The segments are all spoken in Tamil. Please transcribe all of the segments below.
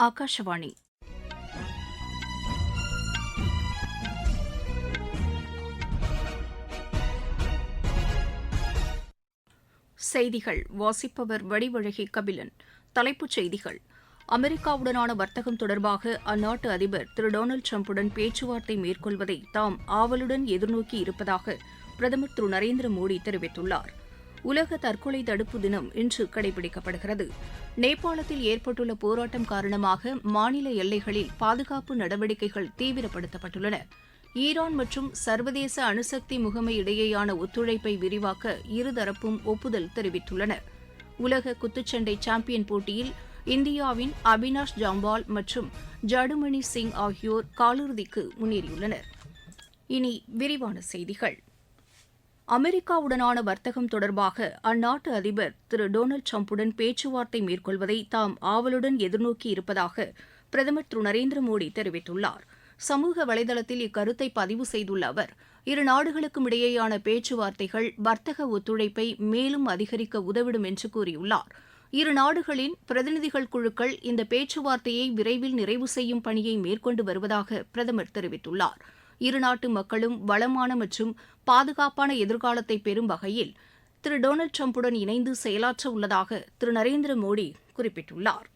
ஆகாஷவாணி செய்திகள். வாசிப்பவர் வடிவழகி கபிலன். தலைப்புச் செய்திகள். அமெரிக்காவுடனான வர்த்தகம் தொடர்பாக அந்நாட்டு அதிபர் திரு டொனால்டு டிரம்புடன் பேச்சுவார்த்தை மேற்கொள்வதை தாம் ஆவலுடன் எதிர்நோக்கி இருப்பதாக பிரதமர் திரு நரேந்திர மோடி தெரிவித்துள்ளார். உலக தற்கொலை தடுப்பு தினம் இன்று கடைபிடிக்கப்படுகிறது. நேபாளத்தில் ஏற்பட்டுள்ள போராட்டம் காரணமாக மாநில எல்லைகளில் பாதுகாப்பு நடவடிக்கைகள் தீவிரப்படுத்தப்பட்டுள்ளன. ஈரான் மற்றும் சர்வதேச அணுசக்தி முகமை இடையேயான ஒத்துழைப்பை விரிவாக்க இருதரப்பும் ஒப்புதல் தெரிவித்துள்ளன உலக குத்துச்சண்டை சாம்பியன் போட்டியில் இந்தியாவின் அபினாஷ் ஜாம்பால் மற்றும் ஜடுமணி சிங் ஆகியோர் காலிறுதிக்கு முன்னேறியுள்ளனர். இனி விரிவான செய்திகள். அமெரிக்காவுடனான வர்த்தகம் தொடர்பாக அந்நாட்டு அதிபர் திரு டொனால்டு டிரம்புடன் பேச்சுவார்த்தை மேற்கொள்வதை தாம் ஆவலுடன் எதிர்நோக்கி இருப்பதாக பிரதமர் திரு நரேந்திர மோடி தெரிவித்துள்ளார். சமூக வலைதளத்தில் இக்கருத்தை பதிவு செய்துள்ள அவர் இரு நாடுகளுக்கும் இடையேயான பேச்சுவார்த்தைகள் வர்த்தக ஒத்துழைப்பை மேலும் அதிகரிக்க உதவிடும் என்று கூறியுள்ளார். இரு நாடுகளின் பிரதிநிதிகள் குழுக்கள் இந்த பேச்சுவார்த்தையை விரைவில் நிறைவு செய்யும் பணியை மேற்கொண்டு வருவதாக பிரதமர் தெரிவித்துள்ளார். இருநாட்டு மக்களும் வளமான மற்றும் பாதுகாப்பான எதிர்காலத்தை பெறும் வகையில் திரு டொனால்டு டிரம்புடன் இணைந்து செயலாற்ற உள்ளதாக திரு நரேந்திர மோடி குறிப்பிட்டுள்ளார்.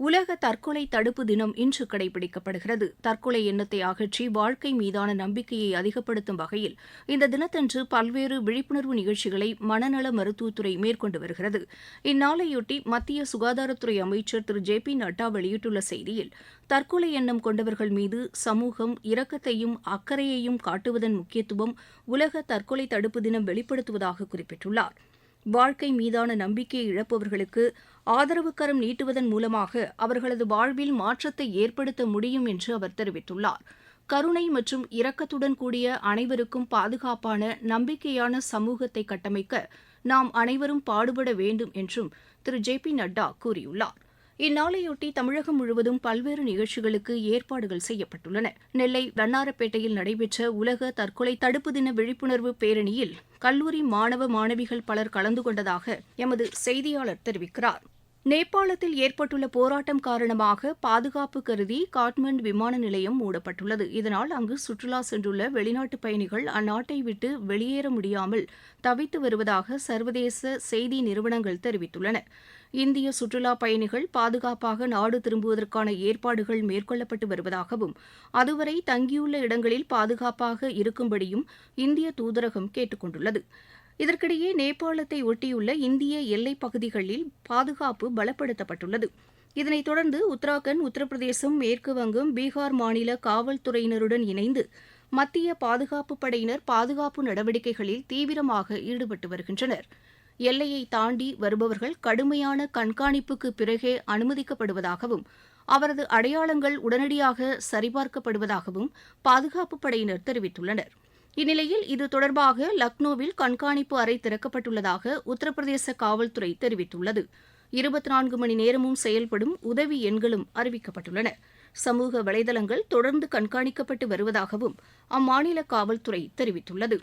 உலக தற்கொலை தடுப்பு தினம் இன்று கடைபிடிக்கப்படுகிறது. தற்கொலை எண்ணத்தை அகற்றி வாழ்க்கை மீதான நம்பிக்கையை அதிகப்படுத்தும் வகையில் இந்த தினத்தன்று பல்வேறு விழிப்புணர்வு நிகழ்ச்சிகளை மனநல மருத்துவத்துறை மேற்கொண்டு வருகிறது. இந்நாளையொட்டி மத்திய சுகாதாரத்துறை அமைச்சர் திரு. ஜே. பி. நட்டா வெளியிட்டுள்ள செய்தியில் தற்கொலை எண்ணம் கொண்டவர்கள் மீது சமூகம் இரக்கத்தையும் அக்கறையையும் காட்டுவதன் முக்கியத்துவம் உலக தற்கொலை தடுப்பு தினம் வெளிப்படுத்துவதாக குறிப்பிட்டுள்ளார். வாழ்க்கை மீதான நம்பிக்கையை இழப்பவர்களுக்கு ஆதரவு கரம் நீட்டுவதன் மூலமாக அவர்களது வாழ்வில் மாற்றத்தை ஏற்படுத்த முடியும் என்று அவர் தெரிவித்துள்ளார். கருணை மற்றும் இரக்கத்துடன் கூடிய அனைவருக்கும் பாதுகாப்பான நம்பிக்கையான சமூகத்தை கட்டமைக்க நாம் அனைவரும் பாடுபட வேண்டும் என்றும் திரு. ஜே. பி. நட்டா கூறியுள்ளார். இந்நாளையொட்டி தமிழகம் முழுவதும் பல்வேறு நிகழ்ச்சிகளுக்கு ஏற்பாடுகள் செய்யப்பட்டுள்ளன. நெல்லை வண்ணாரப்பேட்டையில் நடைபெற்ற உலக தற்கொலை தடுப்பு தின விழிப்புணர்வு பேரணியில் கல்லூரி மாணவ மாணவிகள் பலர் கலந்து கொண்டதாக எமது செய்தியாளர் தெரிவிக்கிறார். நேபாளத்தில் ஏற்பட்டுள்ள போராட்டம் காரணமாக பாதுகாப்பு கருதி காட்மண்ட் விமான நிலையம் மூடப்பட்டுள்ளது. இதனால் அங்கு சுற்றுலா சென்றுள்ள வெளிநாட்டு பயணிகள் அந்நாட்டை விட்டு வெளியேற முடியாமல் தவித்து வருவதாக சர்வதேச செய்தி நிறுவனங்கள் தெரிவித்துள்ளன. இந்திய சுற்றுலா பயணிகள் பாதுகாப்பாக நாடு திரும்புவதற்கான ஏற்பாடுகள் மேற்கொள்ளப்பட்டு வருவதாகவும் அதுவரை தங்கியுள்ள இடங்களில் பாதுகாப்பாக இருக்கும்படியும் இந்திய தூதரகம் கேட்டுக் கொண்டுள்ளது. இதற்கிடையே நேபாளத்தை ஒட்டியுள்ள இந்திய எல்லைப் பகுதிகளில் பாதுகாப்பு பலப்படுத்தப்பட்டுள்ளது. இதனைத் தொடர்ந்து உத்தராகண்ட் உத்தரப்பிரதேசம் மேற்கு வங்கம் பீகார் மாநில காவல்துறையினருடன் இணைந்து மத்திய பாதுகாப்பு படையினர் பாதுகாப்பு நடவடிக்கைகளில் தீவிரமாக ஈடுபட்டு வருகின்றனர். எல்லையை தாண்டி வருபவர்கள் கடுமையான கண்காணிப்புக்கு பிறகே அனுமதிக்கப்படுவதாகவும் அவரது அடையாளங்கள் உடனடியாக சரிபார்க்கப்படுவதாகவும் பாதுகாப்பு படையினர் தெரிவித்துள்ளனர். இந்நிலையில் இது தொடர்பாக லக்னோவில் கண்காணிப்பு அறை திறக்கப்பட்டுள்ளதாக உத்தரப்பிரதேச காவல்துறை தெரிவித்துள்ளது. இருபத்தி நான்கு மணி நேரமும் செயல்படும் உதவி எண்களும் அறிவிக்கப்பட்டுள்ளன. சமூக வலைதளங்கள் தொடர்ந்து கண்காணிக்கப்பட்டு வருவதாகவும் அம்மாநில காவல்துறை தெரிவித்துள்ளது.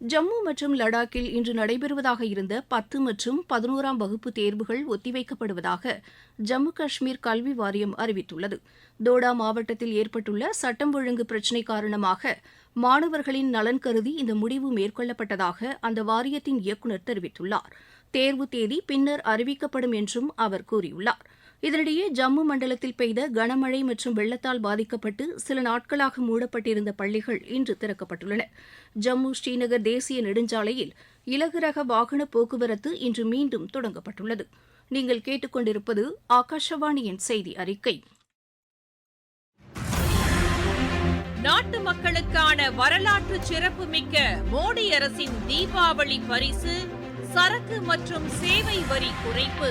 ஜம்மு மற்றும் லடாக்கில் இன்று நடைபெறுவதாக இருந்த பத்து மற்றும் பதினோராம் வகுப்பு தேர்வுகள் ஒத்திவைக்கப்படுவதாக ஜம்மு காஷ்மீர் கல்வி வாரியம் அறிவித்துள்ளது. தோடா மாவட்டத்தில் ஏற்பட்டுள்ள சட்டம் ஒழுங்கு பிரச்சினை காரணமாக மாணவர்களின் நலன் கருதி இந்த முடிவு மேற்கொள்ளப்பட்டதாக அந்த வாரியத்தின் இயக்குநர் தெரிவித்துள்ளார். தேர்வு தேதி பின்னர் அறிவிக்கப்படும் என்றும் அவர் கூறியுள்ளார். இதனிடையே ஜம்மு மண்டலத்தில் பெய்த கனமழை மற்றும் வெள்ளத்தால் பாதிக்கப்பட்டு சில நாட்களாக மூடப்பட்டிருந்த பள்ளிகள் இன்று திறக்கப்பட்டுள்ளன. ஜம்மு ஸ்ரீநகர் தேசிய நெடுஞ்சாலையில் இலகுரக வாகன போக்குவரத்து இன்று மீண்டும் தொடங்கப்பட்டுள்ளது. நீங்கள் கேட்டுக்கொண்டிருப்பது ஆகாஷவாணியின் செய்தி அறிக்கை. நாட்டு மக்களுக்கான வரலாற்று சிறப்புமிக்க மோடி அரசின் தீபாவளி பரிசு சரக்கு மற்றும் சேவை வரி குறைப்பு.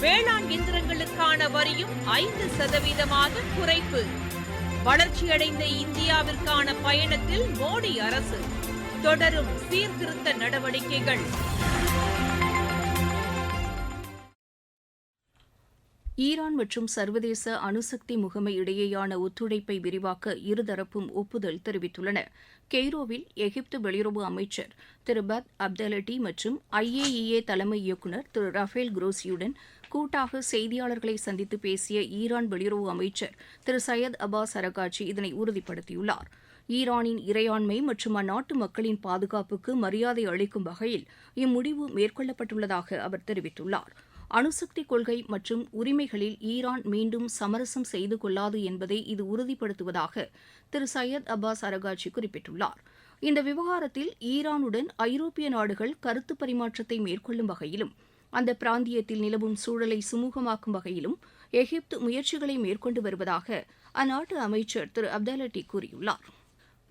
வேளாண் இயந்திரங்களுக்கான வரியும் ஐந்து சதவீதமாக குறைப்பு. வளர்ச்சியடைந்த இந்தியாவிற்கான பயணத்தில் மோடி அரசு. தொடரும் சீர்திருத்த நடவடிக்கைகள். ஈரான் மற்றும் சர்வதேச அணுசக்தி முகமை இடையேயான ஒத்துழைப்பை விரிவாக்க இருதரப்பும் ஒப்புதல் தெரிவித்துள்ளன. கெய்ரோவில் எகிப்து வெளியுறவு அமைச்சர் திரு பத் அப்தலட்டி மற்றும் ஐஏஇஏ தலைமை இயக்குநர் திரு ரஃபேல் குரோசியுடன் கூட்டாக செய்தியாளர்களை சந்தித்து பேசிய ஈரான் வெளியுறவு அமைச்சர் திரு சையத் அப்பாஸ் அரகாட்சி இதனை உறுதிப்படுத்தியுள்ளார். ஈரானின் இறையாண்மை மற்றும் அந்நாட்டு மக்களின் பாதுகாப்புக்கு மரியாதை அளிக்கும் வகையில் இம்முடிவு மேற்கொள்ளப்பட்டுள்ளதாக அவர் தெரிவித்துள்ளார். அணுசக்தி கொள்கை மற்றும் உரிமைகளில் ஈரான் மீண்டும் சமரசம் செய்து கொள்ளாது என்பதை இது உறுதிப்படுத்துவதாக திரு சையத் அப்பாஸ் அரகாட்சி குறிப்பிட்டுள்ளார். இந்த விவகாரத்தில் ஈரானுடன் ஐரோப்பிய நாடுகள் கருத்து பரிமாற்றத்தை மேற்கொள்ளும் வகையிலும் அந்த பிராந்தியத்தில் நிலவும் சூழலை சுமூகமாக்கும் வகையிலும் எகிப்து முயற்சிகளை மேற்கொண்டு வருவதாக அந்நாட்டு அமைச்சர் திரு அப்தலட்டி கூறியுள்ளார்.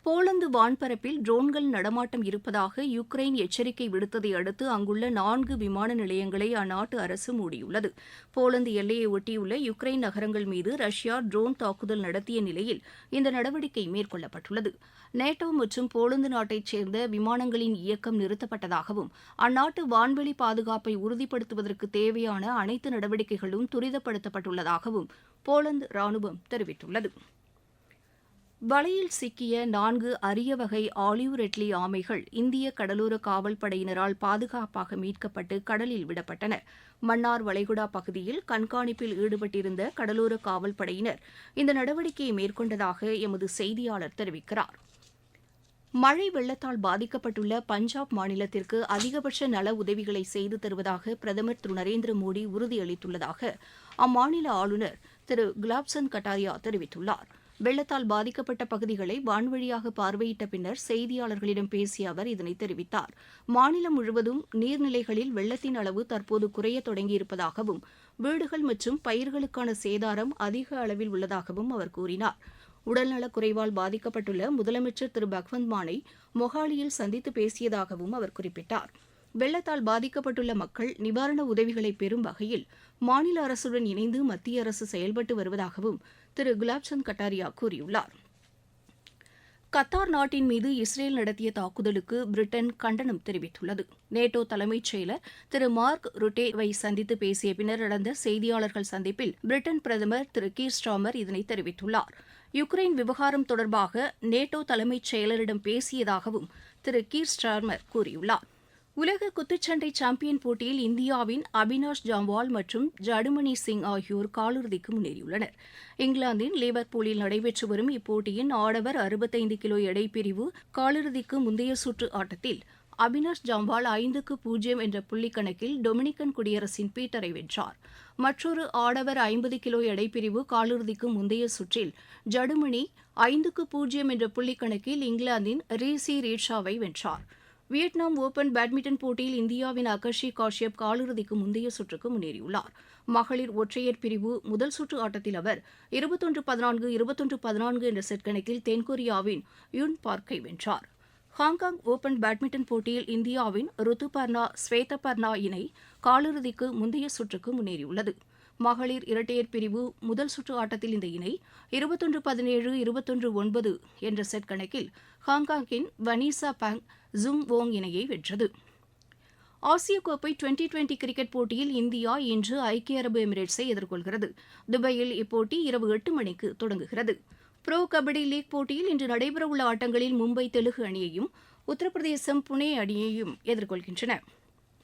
போலந்து வான்பரப்பில் ட்ரோன்கள் நடமாட்டம் இருப்பதாக யுக்ரைன் எச்சரிக்கை விடுத்ததை அடுத்து அங்குள்ள நான்கு விமான நிலையங்களை அந்நாட்டு அரசு மூடியுள்ளது. போலந்து எல்லையை ஒட்டியுள்ள யுக்ரைன் நகரங்கள் மீது ரஷ்யா ட்ரோன் தாக்குதல் நடத்திய நிலையில் இந்த நடவடிக்கை மேற்கொள்ளப்பட்டுள்ளது. நேட்டோ மற்றும் போலந்து நாட்டைச் சேர்ந்த விமானங்களின் இயக்கம் நிறுத்தப்பட்டதாகவும் அந்நாட்டு வான்வெளி பாதுகாப்பை உறுதிப்படுத்துவதற்கு தேவையான அனைத்து நடவடிக்கைகளும் துரிதப்படுத்தப்பட்டுள்ளதாகவும் போலந்து ராணுவம் தெரிவித்துள்ளது. வலையில் சிக்கிய நான்கு அரிய வகை ஆலிவ் ரெட்லி ஆமைகள் இந்திய கடலோர காவல் படையினரால் பாதுகாப்பாக மீட்கப்பட்டு கடலில் விடப்பட்டன. மன்னார் வளைகுடா பகுதியில் கண்காணிப்பில் ஈடுபட்டிருந்த கடலோர காவல் படையினர் இந்த நடவடிக்கையை மேற்கொண்டதாக எமது செய்தியாளர் தெரிவிக்கிறார். மழை வெள்ளத்தால் பாதிக்கப்பட்டுள்ள பஞ்சாப் மாநிலத்திற்கு அதிகபட்ச நல உதவிகளை செய்து தருவதாக பிரதமர் திரு நரேந்திர மோடி உறுதியளித்துள்ளதாக அம்மாநில ஆளுநர் திரு குலாப்சந்த் கட்டாரியா தெரிவித்துள்ளார். வெள்ளத்தால் பாதிக்கப்பட்ட பகுதிகளை வான்வழியாக பார்வையிட்ட பின்னர் செய்தியாளர்களிடம் பேசிய அவர் இதனை தெரிவித்தார். மாநிலம் முழுவதும் நீர்நிலைகளில் வெள்ளத்தின் அளவு தற்போது குறைய தொடங்கியிருப்பதாகவும் வீடுகள் மற்றும் பயிர்களுக்கான சேதாரம் அதிக அளவில் உள்ளதாகவும் அவர் கூறினார். உடல்நலக் குறைவால் பாதிக்கப்பட்டுள்ள முதலமைச்சர் திரு. பக்வந்த் மானை மொஹாலியில் சந்தித்து பேசியதாகவும் அவர் குறிப்பிட்டார். வெள்ளத்தால் பாதிக்கப்பட்டுள்ள மக்கள் நிவாரண உதவிகளை பெறும் வகையில் மாநில அரசுடன் இணைந்து மத்திய அரசு செயல்பட்டு வருவதாகவும் திரு குலாப்சந்த் கட்டாரியா கூறியுள்ளார். கத்தார் நாட்டின் மீது இஸ்ரேல் நடத்திய தாக்குதலுக்கு பிரிட்டன் கண்டனம் தெரிவித்துள்ளது. நேட்டோ தலைமைச் செயலர் திரு மார்க் ருட்டேவை சந்தித்து பேசிய பின்னர் நடந்த செய்தியாளர்கள் சந்திப்பில் பிரிட்டன் பிரதமர் திரு கீர் ஸ்டாமர் இதனை தெரிவித்துள்ளார். யுக்ரைன் விவகாரம் தொடர்பாக நேட்டோ தலைமைச் செயலரிடம் பேசியதாகவும் திரு கீர் ஸ்டார்மர் கூறியுள்ளார். உலக குத்துச்சண்டை சாம்பியன் போட்டியில் இந்தியாவின் அபினாஷ் ஜாம்வால் மற்றும் ஜடுமணி சிங் ஆகியோர் காலிறுதிக்கு முன்னேறியுள்ளனர். இங்கிலாந்தின் லிவர்பூலில் நடைபெற்று வரும் இப்போட்டியின் ஆடவர் அறுபத்தைந்து கிலோ எடைப்பிரிவு காலிறுதிக்கு முந்தைய சுற்று ஆட்டத்தில் அபினாஷ் ஜாம்வால் ஐந்துக்கு பூஜ்ஜியம் என்ற புள்ளிக்கணக்கில் டொமினிக்கன் குடியரசின் பீட்டரை வென்றார். மற்றொரு ஆடவர் ஐம்பது கிலோ எடைப்பிரிவு காலிறுதிக்கு முந்தைய சுற்றில் ஜடுமணி ஐந்துக்கு பூஜ்ஜியம் என்ற புள்ளிக்கணக்கில் இங்கிலாந்தின் ரீசி ரீட்ஷாவை வென்றார். வியட்நாம் ஓபன் பேட்மிண்டன் போட்டியில் இந்தியாவின் அகர்ஷி காஷ்யப் காலிறுதிக்கு முந்தைய சுற்றுக்கு முன்னேறியுள்ளார். மகளிர் ஒற்றையர் பிரிவு முதல் சுற்று ஆட்டத்தில் அவர் இருபத்தொன்று பதினான்கு இருபத்தொன்று பதினான்கு என்ற செட் கணக்கில் தென்கொரியாவின் யுன் பார்க்கை வென்றார். ஹாங்காங் ஓபன் பேட்மிண்டன் போட்டியில் இந்தியாவின் ருத்துபர்ணா ஸ்வேதபர்ணா இணை காலிறுதிக்கு முந்தைய சுற்றுக்கு முன்னேறியுள்ளது. மகளிர் இரட்டையர் பிரிவு முதல் சுற்று ஆட்டத்தில் இந்த இணை இருபத்தொன்று பதினேழு இருபத்தொன்று ஒன்பது என்ற செட் கணக்கில் ஹாங்காங்கின் வனீசா பாங் ஜூங் வோங் இணையை வென்றது. ஆசிய கோப்பை டுவெண்டி டுவெண்டி கிரிக்கெட் போட்டியில் இந்தியா இன்று ஐக்கிய அரபு எமிரேட்ஸை எதிர்கொள்கிறது. துபாயில் இப்போட்டி இரவு எட்டு மணிக்கு தொடங்குகிறது. ப்ரோ கபடி லீக் போட்டியில் இன்று நடைபெறவுள்ள ஆட்டங்களில் மும்பை தெலுங்கு அணியையும் உத்தரப்பிரதேசம் புனே அணியையும் எதிர்கொள்கின்றன.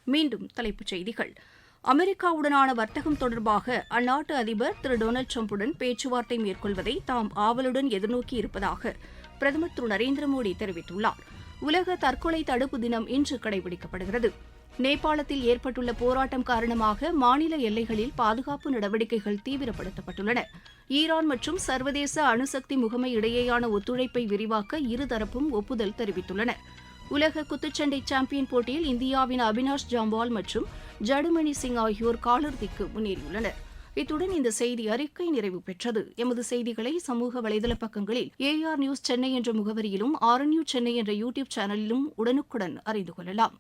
மீண்டும் தலைப்புச் செய்திகள். அமெரிக்காவுடனான வர்த்தகம் தொடர்பாக அந்நாட்டு அதிபர் திரு டொனால்டு டிரம்புடன் பேச்சுவார்த்தை மேற்கொள்வதை தாம் ஆவலுடன் எதிர்நோக்கி இருப்பதாக பிரதமர் திரு நரேந்திர மோடி தெரிவித்துள்ளார். உலக தற்கொலை தடுப்பு தினம் இன்று கடைபிடிக்கப்படுகிறது. நேபாளத்தில் ஏற்பட்டுள்ள போராட்டம் காரணமாக மாநில எல்லைகளில் பாதுகாப்பு நடவடிக்கைகள் தீவிரப்படுத்தப்பட்டுள்ளன. ஈரான் மற்றும் சர்வதேச அணுசக்தி முகமை இடையேயான ஒத்துழைப்பை விரிவாக்க இருதரப்பும் ஒப்புதல் தெரிவித்துள்ளன. உலக குத்துச்சண்டை சாம்பியன் போட்டியில் இந்தியாவின் அபினாஷ் ஜாம்வால் மற்றும் ஜடுமணி சிங் ஆகியோர் காலிறுதிக்கு முன்னேறியுள்ளனர். இத்துடன் இந்த செய்தி அறிக்கை நிறைவு பெற்றது. எமது செய்திகளை சமூக வலைதள பக்கங்களில் ஏஆர் நியூஸ் சென்னை என்ற முகவரியிலும் ஆர்என்யூ சென்னை என்ற யூடியூப் சேனலிலும் உடனுக்குடன் அறிந்து கொள்ளலாம்.